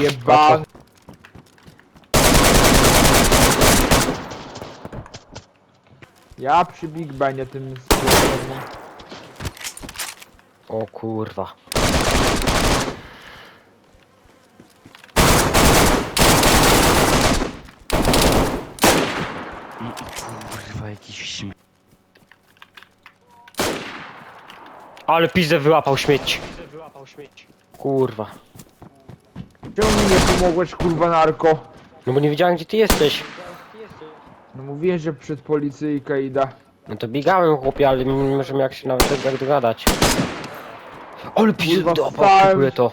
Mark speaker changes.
Speaker 1: jebany. Ja przy Big Benie tym sklepem.
Speaker 2: O kurwa. Kurwa, jakiś śmie... Ale pizdę wyłapał śmieć. Kurwa.
Speaker 1: Czemu mi nie pomogłeś kurwa narko?
Speaker 2: No bo nie wiedziałem gdzie ty jesteś.
Speaker 1: No mówiłem, że przed policyjkę idę.
Speaker 2: No to biegałem chłopie, ale nie możemy jak się nawet jak dogadać. Ale
Speaker 1: Kurwa, wstałem.
Speaker 2: kupuję to.